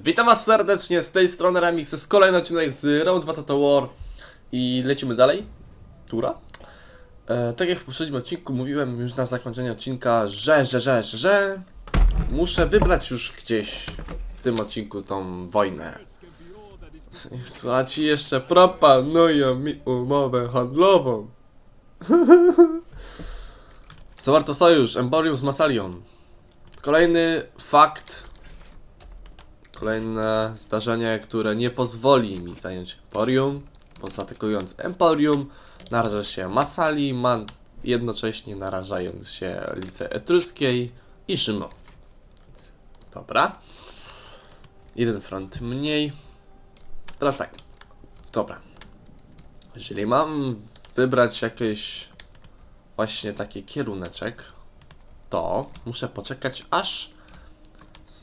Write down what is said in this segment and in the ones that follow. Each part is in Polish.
Witam was serdecznie, z tej strony Remix, to jest kolejny odcinek z Round 2 Total War i lecimy dalej, tura. E, tak jak w poprzednim odcinku mówiłem już na zakończenie odcinka, że, że, że, że, że muszę wybrać już gdzieś w tym odcinku tą wojnę. A ci jeszcze proponują mi umowę handlową. Zawarto sojusz, Emporium z Masalion. Kolejny fakt Kolejne zdarzenie, które nie pozwoli mi zająć Emporium. Poza atakując Emporium, naraża się Masali, man, jednocześnie narażając się Lice Etruskiej i Szymow. Dobra. Jeden front mniej. Teraz tak. Dobra. Jeżeli mam wybrać jakiś właśnie taki kieruneczek, to muszę poczekać aż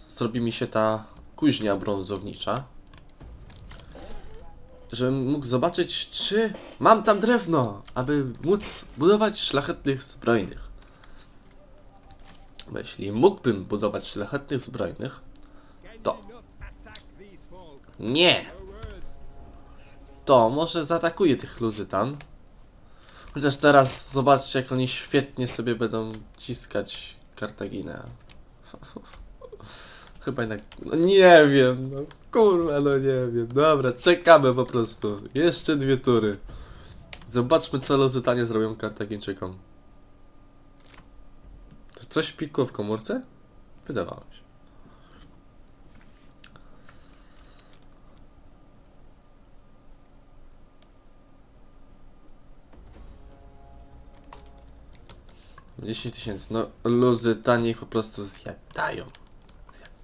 zrobi mi się ta kuźnia brązownicza. Żebym mógł zobaczyć, czy mam tam drewno, aby móc budować szlachetnych zbrojnych. Bo jeśli mógłbym budować szlachetnych zbrojnych, to... Nie! To może zaatakuję tych luzytan. Chociaż teraz zobaczcie, jak oni świetnie sobie będą ciskać Kartaginę. Chyba jednak. No nie wiem, no kurwa, no nie wiem. Dobra, czekamy po prostu. Jeszcze dwie tury. Zobaczmy, co Luzytanie zrobią Kartagińczykom. To coś pikło w komórce? Wydawało się. Dziesięć tysięcy. No, Luzytanie ich po prostu zjadają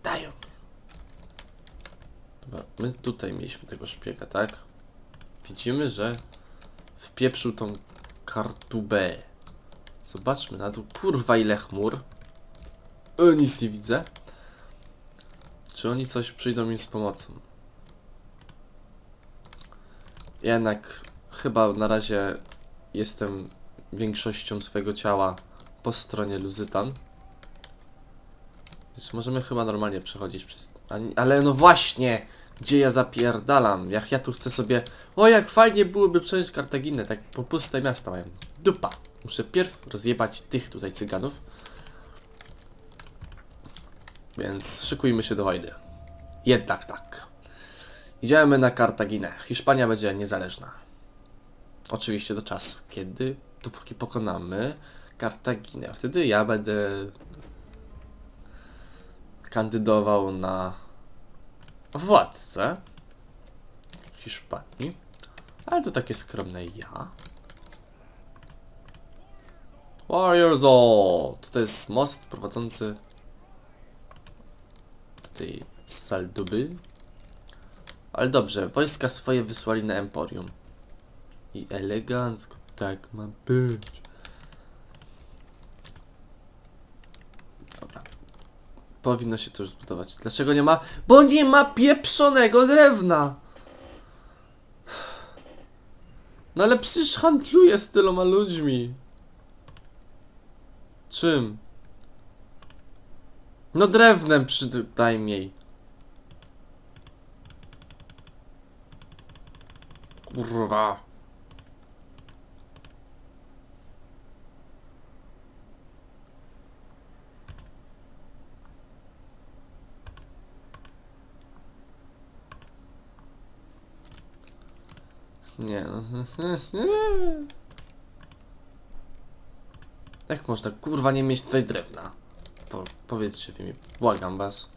dają. Dobra, my tutaj mieliśmy tego szpiega, tak? Widzimy, że wpieprzył tą kartubę. Zobaczmy na dół. Kurwa ile chmur. O, nic nie widzę. Czy oni coś przyjdą im z pomocą? Jednak chyba na razie jestem większością swojego ciała po stronie Luzytan. Możemy chyba normalnie przechodzić przez... Ale no właśnie! Gdzie ja zapierdalam? Jak ja tu chcę sobie... O, jak fajnie byłoby przejąć Kartaginę, tak po puste miasta mają. Dupa! Muszę pierw rozjebać tych tutaj cyganów. Więc szykujmy się do wojny. Jednak tak. Idziemy na Kartaginę. Hiszpania będzie niezależna. Oczywiście do czasu, kiedy, dopóki pokonamy Kartaginę. Wtedy ja będę kandydował na władcę Hiszpanii. Ale to takie skromne ja. Warriors All! To jest most prowadzący do tej Salduby. Ale dobrze, wojska swoje wysłali na Emporium. I elegancko tak ma być. Powinno się to już zbudować. Dlaczego nie ma? Bo nie ma pieprzonego drewna! No ale przecież handluję z tyloma ludźmi. Czym? No drewnem przynajmniej. Kurwa. Nie no. Jak można kurwa nie mieć tutaj drewna? Po, powiedzcie mi, błagam was.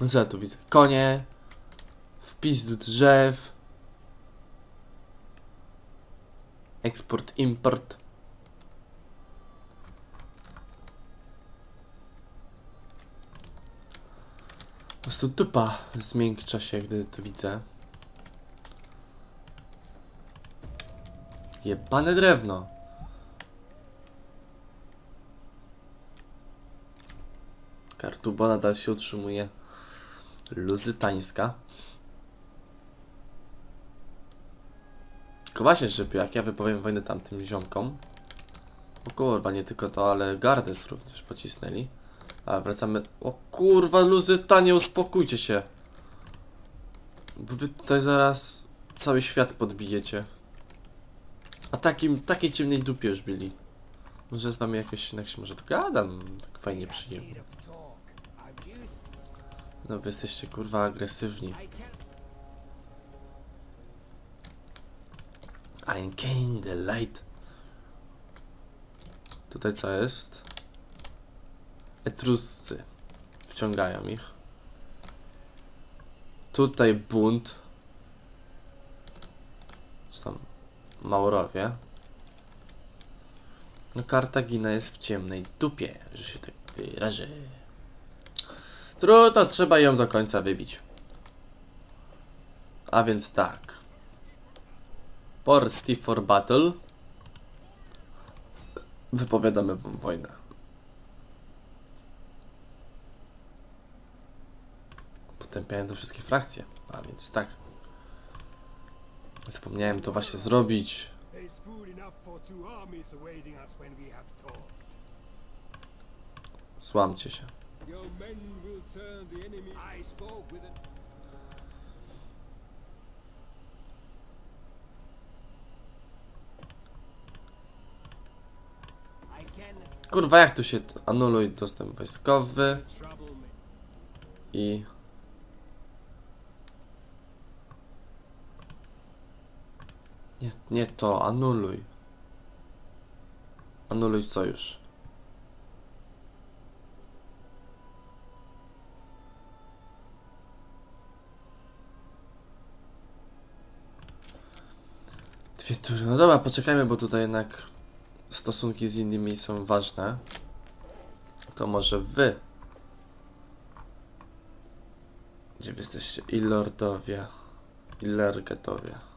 No co ja tu widzę? Konie, wpis do drzew, eksport, import. Prostu dupa zmiękcza się, gdy to widzę. Jebane drewno. Kartuba nadal się utrzymuje. Luzytańska. Tylko właśnie, żeby jak ja wypowiem wojnę tamtym ziomkom, O kurwa, nie tylko to, ale Gardes również pocisnęli. A, wracamy... O kurwa, luzyta, nie uspokójcie się. Bo wy tutaj zaraz cały świat podbijecie. A takim, takiej ciemnej dupie już byli. Może z wami jakoś jak się może dogadam. Tak fajnie przyjemnie. No wy jesteście kurwa agresywni. I'm Kane the Light. Tutaj co jest? Etruscy. Wciągają ich. Tutaj bunt. Czy tam Maurowie. No Kartagina jest w ciemnej dupie, że się tak wyrażę. Trudno, trzeba ją do końca wybić. A więc tak. Por Steve for Battle. Wypowiadamy wam wojnę. Potępiałem to wszystkie frakcje. A więc tak. Zapomniałem to właśnie zrobić. Złamcie się. Kurwa, jak tu się anuluje dostęp wojskowy i... Nie, nie to, anuluj. Anuluj sojusz. Dwie tury. No dobra, poczekajmy, bo tutaj jednak stosunki z innymi są ważne. To może wy. Gdzie wy jesteście? I lordowie. I lergetowie.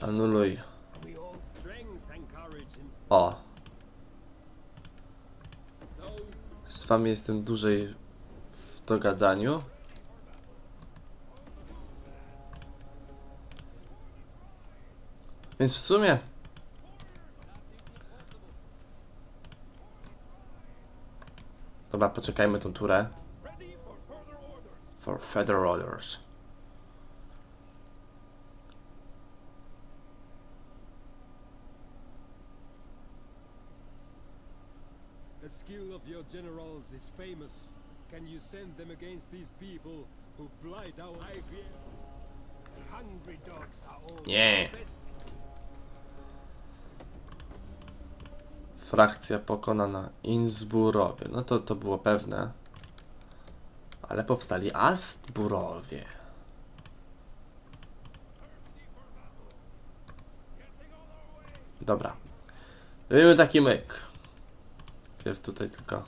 Anuluj. O, z wami jestem dłużej w dogadaniu. Więc w sumie... Dobra, poczekajmy tą turę. for further orders. For further orders. The skill of your generals is famous. Can you send them against these people who blight our I fear the hungry dogs are all Nie. best Frakcja pokonana Innsbruckowie. No to to było pewne. Ale powstali Astburowie. Dobra. Robimy taki myk. Pierw tutaj tylko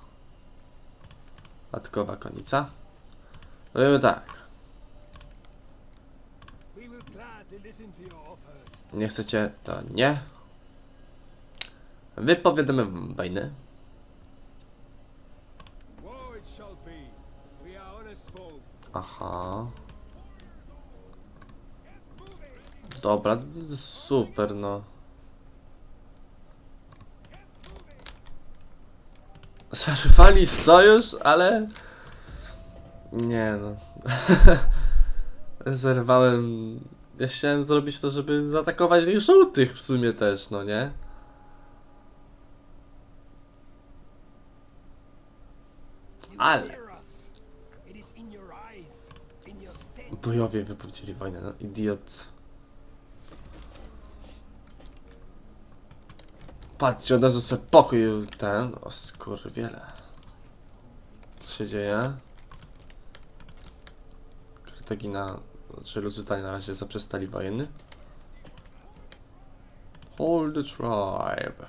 matkowa konica. Robimy tak. Nie chcecie, to nie. Wypowiadamy wojnę. Aha. Dobra, super, no. Zerwali sojusz, ale... Nie no. Zerwałem... Ja chciałem zrobić to, żeby zaatakować tych żółtych w sumie też, no nie? Ale-. Bojowie wypowiedzieli wojnę, no idiot. Patrzcie, od razu sobie pokój ten, o skurwiele. Co się dzieje? Kartagina, czy Luzytania na razie zaprzestali wojny. Hold the tribe.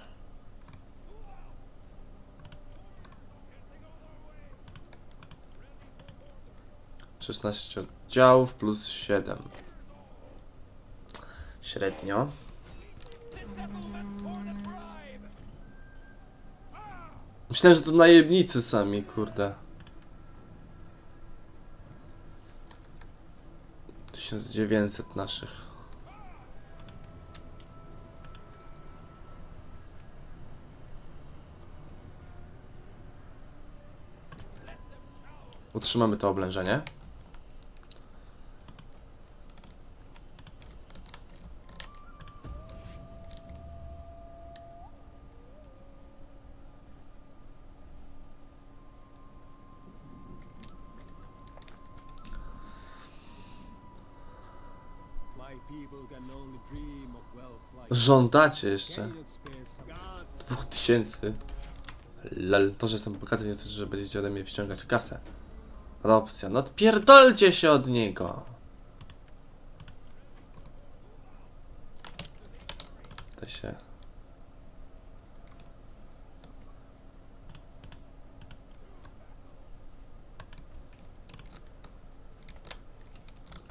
Szesnaście oddziałów plus siedem. Średnio. Myślałem, że to najemnicy sami, kurde. 1900 naszych. Utrzymamy to oblężenie. Żądacie jeszcze dwóch tysięcy. Lel, to, że jestem bogaty nie znaczy, że będziecie ode mnie wciągać kasę. Adopcja, no pierdolcie się od niego. To się...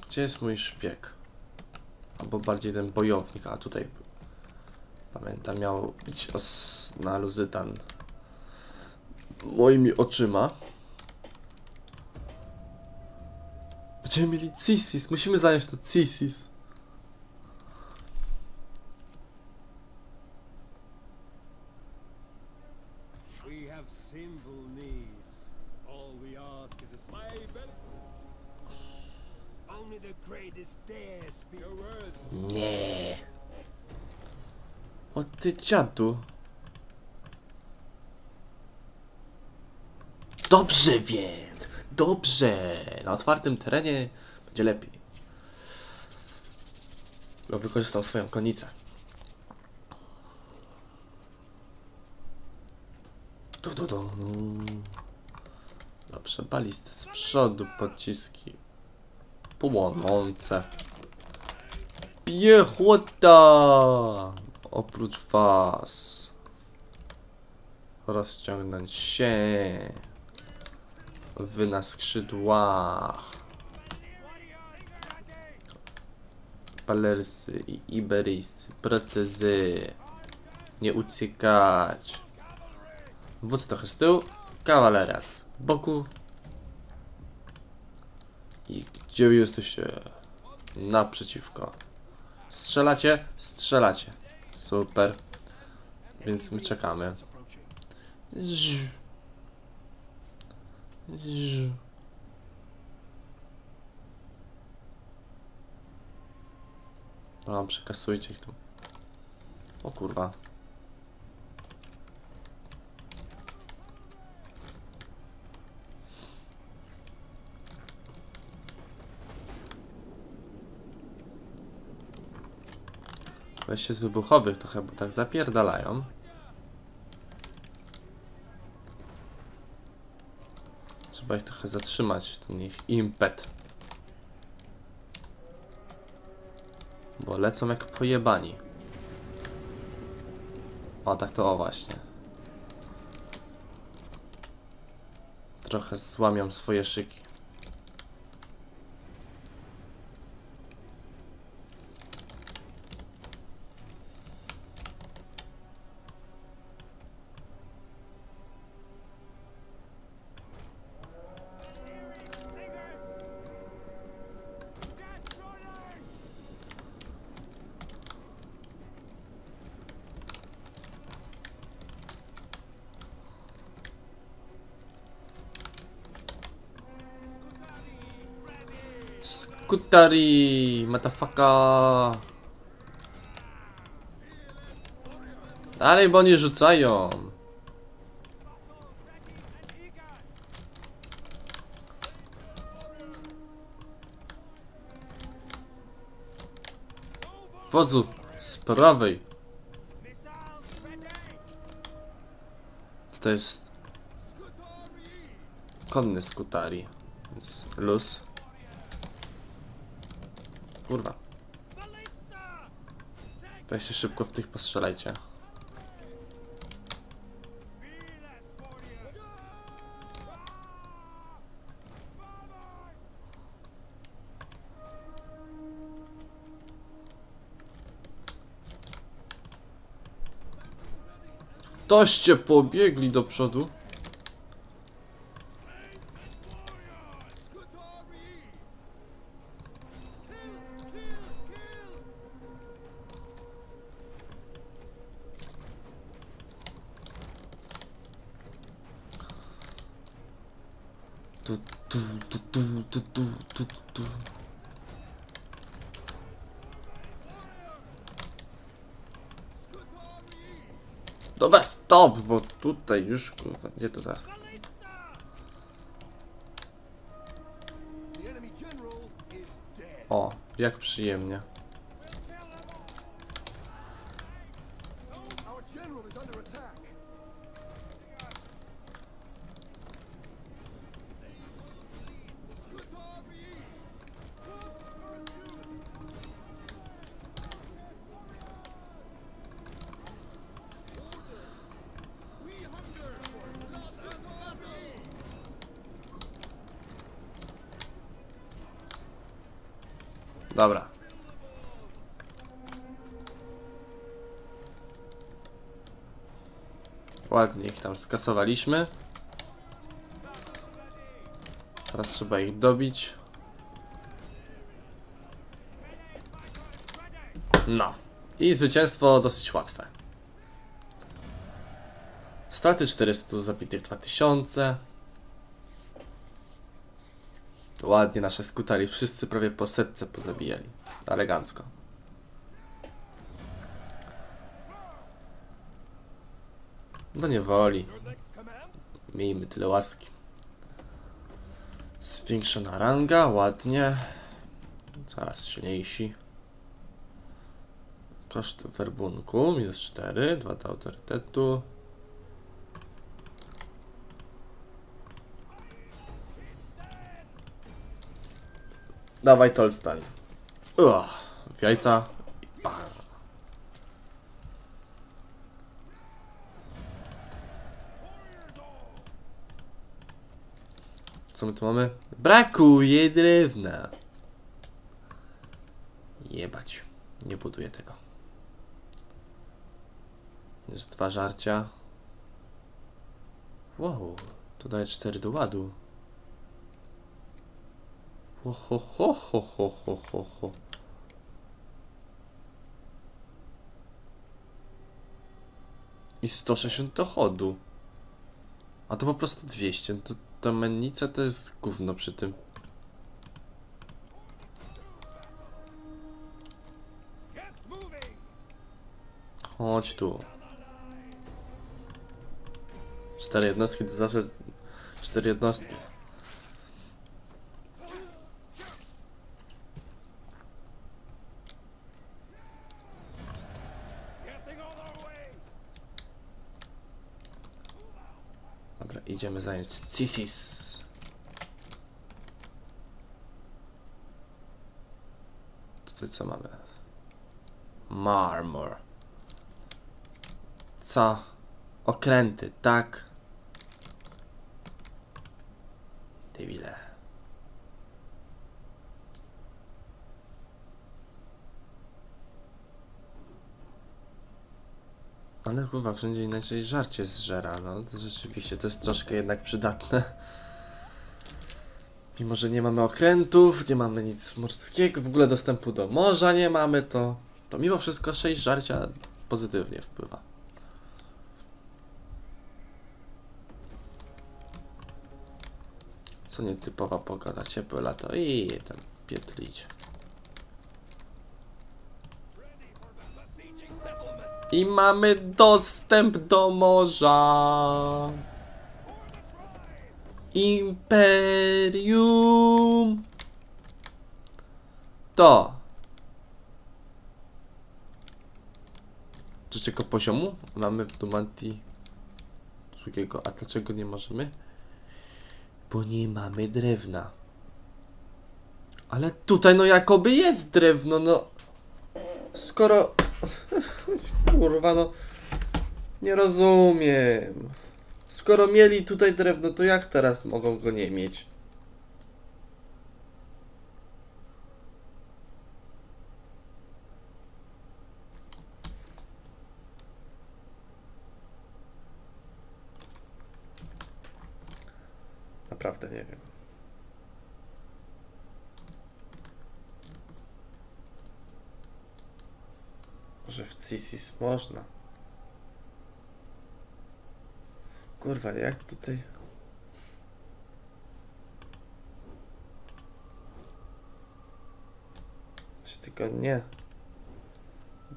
Gdzie jest mój szpieg? Albo bardziej ten bojownik, a tutaj Pamiętam, miał być os na Luzytan moimi oczyma. Będziemy mieli Cisis, musimy zająć to Cisis. We have simple needs. All we ask is a smile. Only the greatest dare speak. Your words. Nie. O ty dziadu. Dobrze więc, dobrze. Na otwartym terenie będzie lepiej. Bo wykorzystał swoją konicę. Tu, tu, tu. Dobrze, balisty z przodu, pociski płonące. Piechota! Oprócz was. Rozciągnąć się. Wy na skrzydłach. Palersy i iberyjscy. Procezy. Nie uciekać. Wódz trochę z tyłu. Kawalera boku. I gdzie wy jesteście? Naprzeciwko. Strzelacie? Strzelacie. Super. Więc my czekamy. Zzz. No, przekasujcie ich tu. O kurwa. Weźcie z wybuchowych to chyba tak zapierdalają. Trzeba ich trochę zatrzymać, ten ich impet. Bo lecą jak pojebani. O, tak to o właśnie. Trochę złamią swoje szyki. Skutari, motherfucker. Dalej, bo rzucają. Wodzu, z prawej. To jest konny skutari, więc luz. Kurwa. Weźcie szybko w tych postrzelajcie. Toście pobiegli do przodu. Dobra, stop, bo tutaj już, kurwa, gdzie to teraz? O, jak przyjemnie. Ich tam skasowaliśmy. Teraz trzeba ich dobić. No. I zwycięstwo dosyć łatwe. Straty 400, zabitych 2000. Ładnie nasze skutali, wszyscy prawie po setce pozabijali. Elegancko. Do niewoli. Next command? Miejmy tyle łaski. Zwiększona ranga, ładnie. Coraz silniejsi. Koszt werbunku, minus 4, 2 do autorytetu. Dawaj Tolstań. Uch, jajca. Co my tu mamy? Brakuje drewna. Jebać. Nie buduję tego. Jest dwa żarcia. Wow, to daje cztery do ładu. Ho, ho, ho, ho, ho, ho, ho, ho. I 160 dochodu. A to po prostu 200. To, ta mennica to jest gówno przy tym. Chodź tu. Cztery jednostki to zawsze cztery jednostki. Getting on our way! Dobra, idziemy zająć Cisis. Tutaj co mamy? Marmor. Co? Okręty, tak? Debile. Ale kurwa, wszędzie inaczej żarcie zżera, no to rzeczywiście to jest troszkę jednak przydatne. Mimo, że nie mamy okrętów, nie mamy nic morskiego, w ogóle dostępu do morza nie mamy, to, to mimo wszystko 6 żarcia pozytywnie wpływa. Co nietypowa pogoda, ciepłe lato i tam pietlić. I mamy dostęp do morza. Imperium. To. Trzeciego poziomu mamy w Dumanti drugiego. A dlaczego nie możemy? Bo nie mamy drewna. Ale tutaj no jakoby jest drewno, no. Skoro... Kurwa, no. Nie rozumiem. Skoro mieli tutaj drewno, to jak teraz mogą go nie mieć? można. Kurwa, jak tutaj... Czy tylko nie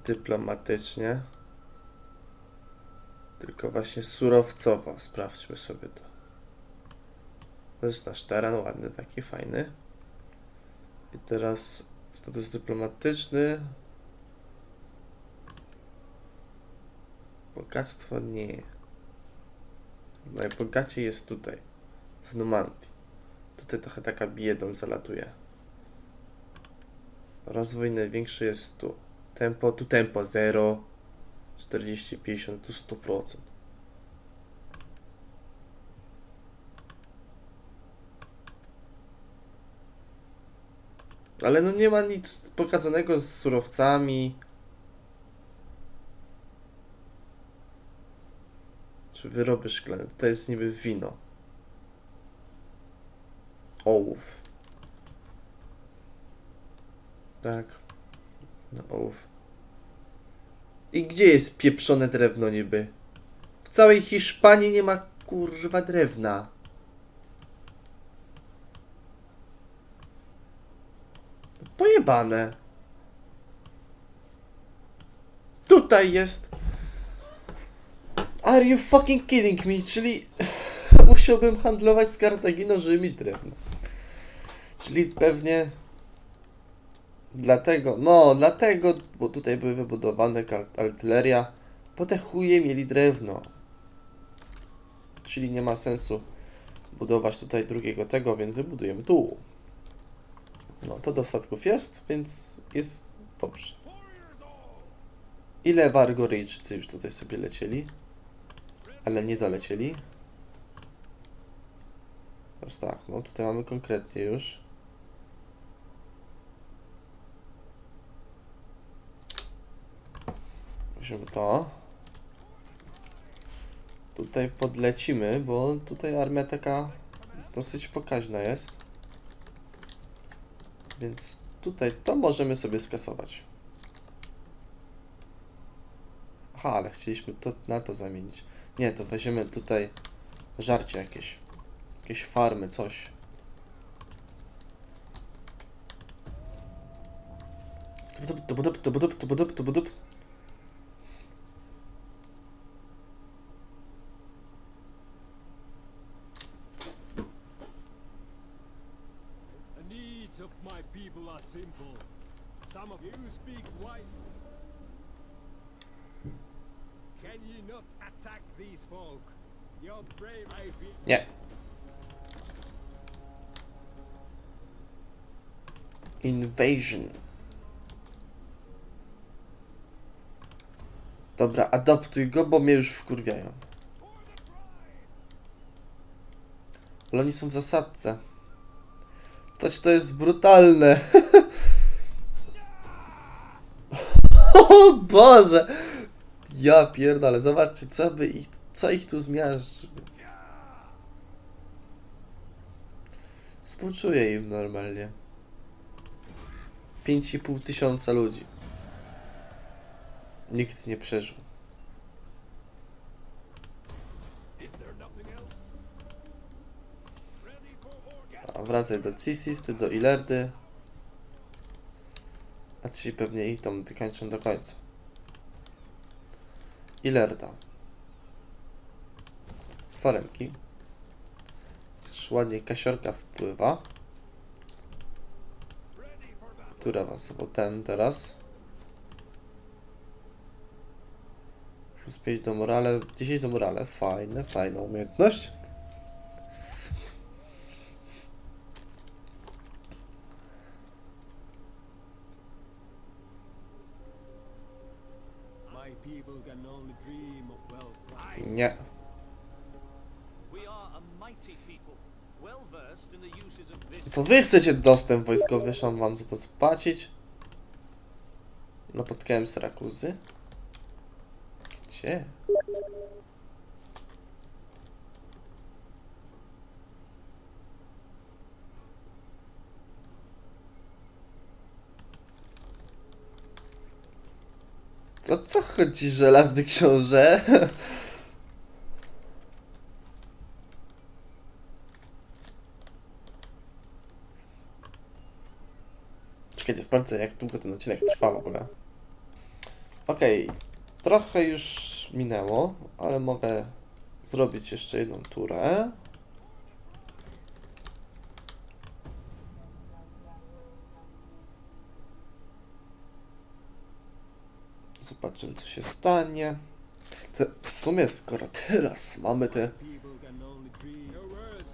dyplomatycznie, tylko właśnie surowcowo. Sprawdźmy sobie to. To jest nasz teren ładny, taki fajny. I teraz status dyplomatyczny. Bogactwo nie. Najbogaciej jest tutaj, w Numandii. Tutaj trochę taka biedą zalatuje. Rozwój największy jest tu. Tempo, tu tempo 0, 40, 50, tu 100%. Ale no nie ma nic pokazanego z surowcami. Czy wyroby szklane? Tutaj jest niby wino. Ołów. Tak. No ołów. I gdzie jest pieprzone drewno niby? W całej Hiszpanii nie ma kurwa drewna. Pojebane. Tutaj jest. Are you fucking kidding me? Czyli musiałbym handlować z Kartaginą, żeby mieć drewno. Czyli pewnie dlatego, no dlatego, bo tutaj były wybudowane artyleria, bo te chuje mieli drewno. Czyli nie ma sensu budować tutaj drugiego tego, więc wybudujemy tu. No to do statków jest, więc jest dobrze. Ile Wargoryjczycy już tutaj sobie lecieli? Ale nie dolecieli. Teraz tak, no tutaj mamy konkretnie już. Weźmiemy to. Tutaj podlecimy, bo tutaj armia taka dosyć pokaźna jest. Więc tutaj to możemy sobie skasować. Aha, ale chcieliśmy to na to zamienić. Nie, to weźmiemy tutaj żarcie jakieś. Jakieś farmy, coś. The needs of my people are simple. Some of you speak white. Can ye not attack these folk? Your brave I feel. Nie. Invasion. Dobra, adoptuj go, bo mnie już wkurwiają. Ale oni są w zasadce. To, to jest brutalne. o Boże! Ja pierdolę, zobaczcie, co by ich, co ich tu zmiażdży. Współczuję im normalnie. 5,5 tysiąca ludzi. Nikt nie przeżył. A wracaj do Cisis, ty do Ilerdy. A ci pewnie ich tam wykończą do końca. Ilerda. Faremki. Też ładnie kasiorka wpływa. Który awansował? Ten teraz. Plus 5 do morale, 10 do morale. Fajne, fajna umiejętność. My people can only dream of wealth. I Nie. We are a mighty people, well versed in the uses of this. To wy chcecie dostęp wojskowy, szam wam za to zapłacić. Napotkałem Syrakuzy. Gdzie? Co, co chodzi, żelazny książę? sprawdzę jak długo ten odcinek trwa w ogóle. Okej, trochę już minęło, ale mogę zrobić jeszcze jedną turę. Zobaczymy co się stanie. W sumie skoro teraz mamy te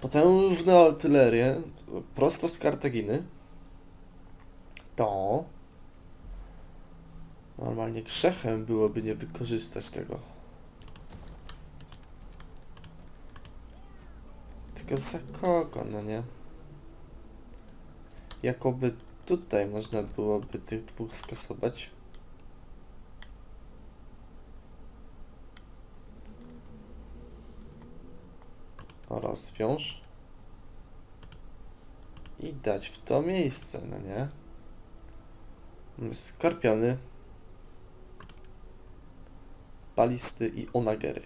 potężne artylerie prosto z Kartaginy, to normalnie grzechem byłoby nie wykorzystać tego. Tylko za kogo, no nie? Jakoby tutaj można byłoby tych dwóch skasować. Rozwiąż i dać w to miejsce, no nie? Mamy Skorpiony, balisty i onagery.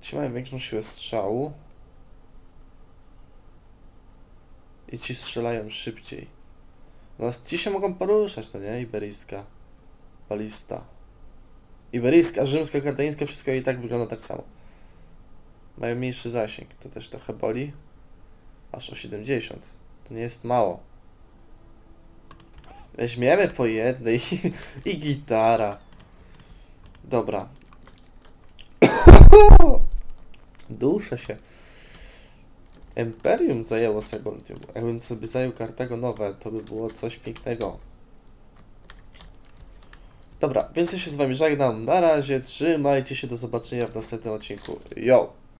Ci mają większą siłę strzału i ci strzelają szybciej. Natomiast ci się mogą poruszać, to nie? Iberyjska, balista. Iberyjska, rzymska, kartańska, wszystko i tak wygląda tak samo. Mają mniejszy zasięg, to też trochę boli. Aż o 70. To nie jest mało. Weźmiemy po jednej i gitara. Dobra. Duszę się. Imperium zajęło Saguntium. Jakbym sobie zajął Kartago nowe, to by było coś pięknego. Dobra, więc ja się z wami żegnam. Na razie, trzymajcie się, do zobaczenia w następnym odcinku. Yo!